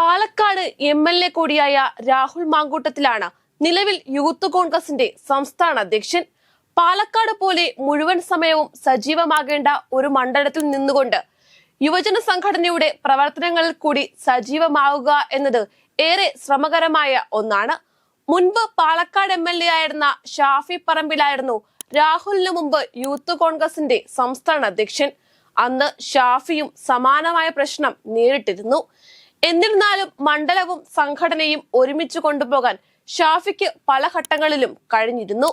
Palakkad M L A കൂടിയായ രാഹുൽ മാങ്കൂട്ടത്തിലാണ് നിലവിൽ youth കോൺഗ്രസിന്റെ സംസ്ഥാന അധ്യക്ഷൻ. പാലക്കാട് പോലെ മുഴുവൻ സമയവും സജീവമാകേണ്ട ഒരു മണ്ഡലത്തിൽ നിന്നുകൊണ്ട് യുവജന സംഘടനയുടെ പ്രവർത്തനങ്ങളിൽ കൂടി സജീവമാവുക എന്നത് ഏറെ ശ്രമകരമായ ഒന്നാണ്. മുൻപ് പാലക്കാട് എം എൽ എ ആയിരുന്ന ഷാഫി പറമ്പിലായിരുന്നു രാഹുലിന് മുമ്പ് യൂത്ത് കോൺഗ്രസിന്റെ സംസ്ഥാന അധ്യക്ഷൻ. അന്ന് ഷാഫിയും സമാനമായ പ്രശ്നം നേരിട്ടിരുന്നു. എന്നിരുന്നാലും മണ്ഡലവും സംഘടനയും ഒരുമിച്ച് കൊണ്ടുപോകാൻ ഷാഫിക്ക് പല ഘട്ടങ്ങളിലും കഴിഞ്ഞിരുന്നു.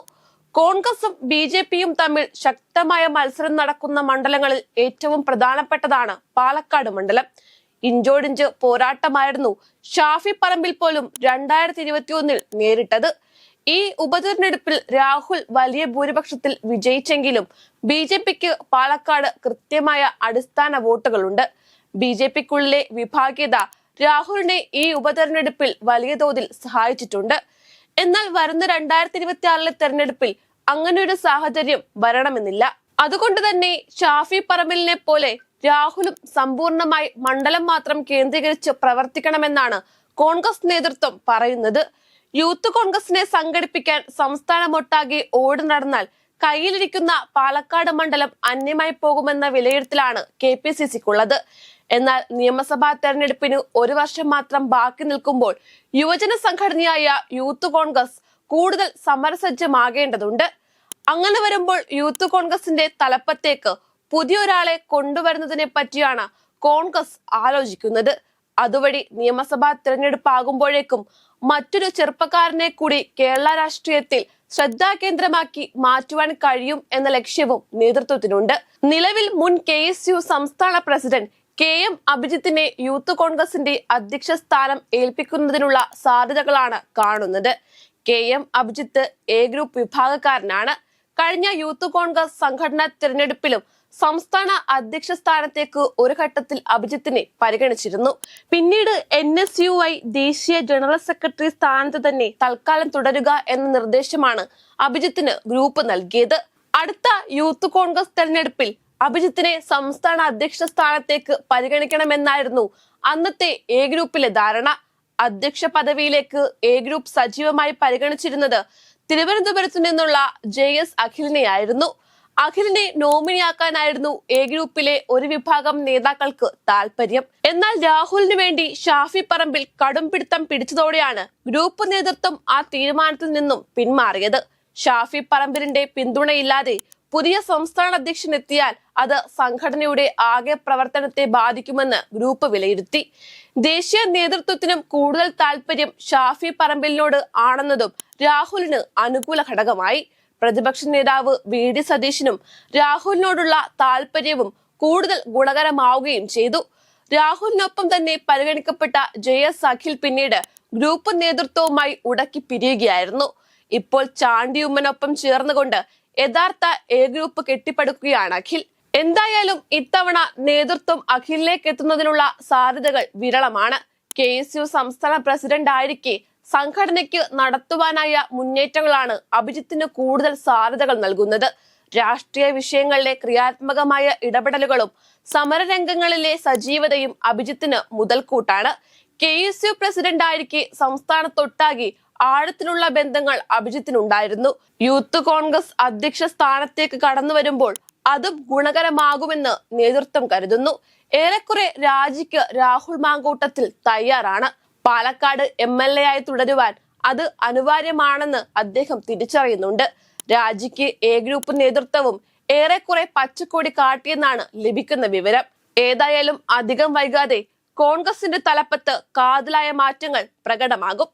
കോൺഗ്രസും ബി ജെ പിയും തമ്മിൽ ശക്തമായ മത്സരം നടക്കുന്ന മണ്ഡലങ്ങളിൽ ഏറ്റവും പ്രധാനപ്പെട്ടതാണ് പാലക്കാട് മണ്ഡലം. ഇഞ്ചോടിഞ്ച് പോരാട്ടമായിരുന്നു ഷാഫി പറമ്പിൽ പോലും രണ്ടായിരത്തി ഇരുപത്തിയൊന്നിൽ നേരിട്ടത്. ഈ ഉപതെരഞ്ഞെടുപ്പിൽ രാഹുൽ വലിയ ഭൂരിപക്ഷത്തിൽ വിജയിച്ചെങ്കിലും ബി ജെ പിക്ക് പാലക്കാട് കൃത്യമായ അടിസ്ഥാന വോട്ടുകളുണ്ട്. ബി ജെ പിക്കുള്ളിലെ വിഭാഗീയത രാഹുലിനെ ഈ ഉപതെരഞ്ഞെടുപ്പിൽ വലിയ തോതിൽ സഹായിച്ചിട്ടുണ്ട്. എന്നാൽ വരുന്ന രണ്ടായിരത്തി ഇരുപത്തി ആറിലെ തെരഞ്ഞെടുപ്പിൽ അങ്ങനെയൊരു സാഹചര്യം വരണമെന്നില്ല. അതുകൊണ്ട് തന്നെ ഷാഫി പറമ്പിലിനെ പോലെ രാഹുലും സമ്പൂർണമായി മണ്ഡലം മാത്രം കേന്ദ്രീകരിച്ച് പ്രവർത്തിക്കണമെന്നാണ് കോൺഗ്രസ് നേതൃത്വം പറയുന്നത്. യൂത്ത് കോൺഗ്രസിനെ സംഘടിപ്പിക്കാൻ സംസ്ഥാനമൊട്ടാകെ ഓടി നടന്നാൽ കയ്യിലിരിക്കുന്ന പാലക്കാട് മണ്ഡലം അന്യമായി പോകുമെന്ന വിലയിരുത്തലാണ് കെ പി സി സിക്കുള്ളത്. എന്നാൽ നിയമസഭാ തെരഞ്ഞെടുപ്പിന് ഒരു വർഷം മാത്രം ബാക്കി നിൽക്കുമ്പോൾ യുവജന സംഘടനയായ യൂത്ത് കോൺഗ്രസ് കൂടുതൽ സമരസജ്ജമാകേണ്ടതുണ്ട്. അങ്ങനെ വരുമ്പോൾ യൂത്ത് കോൺഗ്രസിന്റെ തലപ്പത്തേക്ക് പുതിയൊരാളെ കൊണ്ടുവരുന്നതിനെ പറ്റിയാണ് കോൺഗ്രസ് ആലോചിക്കുന്നത്. അതുവഴി നിയമസഭാ തിരഞ്ഞെടുപ്പാകുമ്പോഴേക്കും മറ്റൊരു ചെറുപ്പക്കാരനെ കൂടി കേരള രാഷ്ട്രീയത്തിൽ ശ്രദ്ധാകേന്ദ്രമാക്കി മാറ്റുവാൻ കഴിയും എന്ന ലക്ഷ്യവും നേതൃത്വത്തിനുണ്ട്. നിലവിൽ മുൻ കെ സംസ്ഥാന പ്രസിഡന്റ് കെ എം അഭിജിത്തിനെ യൂത്ത് കോൺഗ്രസിന്റെ അധ്യക്ഷ സ്ഥാനം ഏൽപ്പിക്കുന്നതിനുള്ള സാധ്യതകളാണ് കാണുന്നത്. K M Abhijith A group വിഭാഗക്കാരനാണ്. കഴിഞ്ഞ യൂത്ത് കോൺഗ്രസ് സംഘടനാ തിരഞ്ഞെടുപ്പിലും സംസ്ഥാന അധ്യക്ഷ സ്ഥാനത്തേക്ക് ഒരു ഘട്ടത്തിൽ അഭിജിത്തിനെ പരിഗണിച്ചിരുന്നു. പിന്നീട് എൻ എസ് യു ഐ ദേശീയ ജനറൽ സെക്രട്ടറി സ്ഥാനത്ത് തന്നെ തൽക്കാലം തുടരുക എന്ന നിർദ്ദേശമാണ് അഭിജിത്തിന് ഗ്രൂപ്പ് നൽകിയത്. അടുത്ത യൂത്ത് കോൺഗ്രസ് തെരഞ്ഞെടുപ്പിൽ അഭിജിത്തിനെ സംസ്ഥാന അധ്യക്ഷ സ്ഥാനത്തേക്ക് പരിഗണിക്കണമെന്നായിരുന്നു അന്നത്തെ എ ഗ്രൂപ്പിലെ ധാരണ. അധ്യക്ഷ പദവിയിലേക്ക് എ ഗ്രൂപ്പ് സജീവമായി പരിഗണിച്ചിരുന്നത് തിരുവനന്തപുരത്തു നിന്നുള്ള ജെ എസ് അഖിലിനെയായിരുന്നു. അഖിലിനെ നോമിനിയാക്കാനായിരുന്നു എ ഗ്രൂപ്പിലെ ഒരു വിഭാഗം നേതാക്കൾക്ക് താല്പര്യം എന്നാൽ രാഹുലിനു വേണ്ടി ഷാഫി പറമ്പിൽ കടുംപിടുത്തം പിടിച്ചതോടെയാണ് ഗ്രൂപ്പ് നേതൃത്വം ആ തീരുമാനത്തിൽ നിന്നും പിന്മാറിയത്. ഷാഫി പറമ്പിലിന്റെ പിന്തുണയില്ലാതെ പുതിയ സംസ്ഥാന അധ്യക്ഷൻ എത്തിയാൽ അത് സംഘടനയുടെ ആകെ പ്രവർത്തനത്തെ ബാധിക്കുമെന്ന് ഗ്രൂപ്പ് വിലയിരുത്തി. ദേശീയ നേതൃത്വത്തിനും കൂടുതൽ താല്പര്യം ഷാഫി പറമ്പിലിനോട് ആണെന്നതും രാഹുലിന് അനുകൂല ഘടകമായി. പ്രതിപക്ഷ നേതാവ് വി ഡി സതീശനും രാഹുലിനോടുള്ള താല്പര്യവും കൂടുതൽ ഗുണകരമാവുകയും ചെയ്തു. രാഹുലിനൊപ്പം തന്നെ പരിഗണിക്കപ്പെട്ട ജെ എസ് അഖിൽ പിന്നീട് ഗ്രൂപ്പ് നേതൃത്വവുമായി ഉടക്കി പിരിയുകയായിരുന്നു. ഇപ്പോൾ ചാണ്ടിയുമ്മനൊപ്പം ചേർന്നുകൊണ്ട് യഥാർത്ഥ എ ഗ്രൂപ്പ് കെട്ടിപ്പടുക്കുകയാണ് അഖിൽ. എന്തായാലും ഇത്തവണ നേതൃത്വം അഖിലിലേക്ക് എത്തുന്നതിനുള്ള സാധ്യതകൾ വിരളമാണ്. കെ എസ് യു സംസ്ഥാന പ്രസിഡന്റ് ആയിരിക്കെ സംഘടനയ്ക്ക് നടത്തുവാനായ മുന്നേറ്റങ്ങളാണ് അഭിജിത്തിന് കൂടുതൽ സാധ്യതകൾ നൽകുന്നത്. രാഷ്ട്രീയ വിഷയങ്ങളിലെ ക്രിയാത്മകമായ ഇടപെടലുകളും സമരരംഗങ്ങളിലെ സജീവതയും അഭിജിത്തിന് മുതൽക്കൂട്ടാണ്. കെ എസ് യു പ്രസിഡന്റ് ആയിരിക്കെ സംസ്ഥാനത്തൊട്ടാകെ ആഴത്തിലുള്ള ബന്ധങ്ങൾ അഭിജിത്തിനുണ്ടായിരുന്നു. യൂത്ത് കോൺഗ്രസ് അധ്യക്ഷ സ്ഥാനത്തേക്ക് കടന്നു വരുമ്പോൾ അതും ഗുണകരമാകുമെന്ന് നേതൃത്വം കരുതുന്നു. ഏറെക്കുറെ രാജിക്ക് രാഹുൽ മാങ്കൂട്ടത്തിൽ തയ്യാറാണ്. പാലക്കാട് എം എൽ എ ആയി തുടരുവാൻ അത് അനിവാര്യമാണെന്ന് അദ്ദേഹം തിരിച്ചറിയുന്നുണ്ട്. രാജിക്ക് എ ഗ്രൂപ്പ് നേതൃത്വവും ഏറെക്കുറെ പച്ചക്കൊടി കാട്ടിയെന്നാണ് ലഭിക്കുന്ന വിവരം. ഏതായാലും അധികം വൈകാതെ കോൺഗ്രസിന്റെ തലപ്പത്ത് കാതലായ മാറ്റങ്ങൾ പ്രകടമാകും.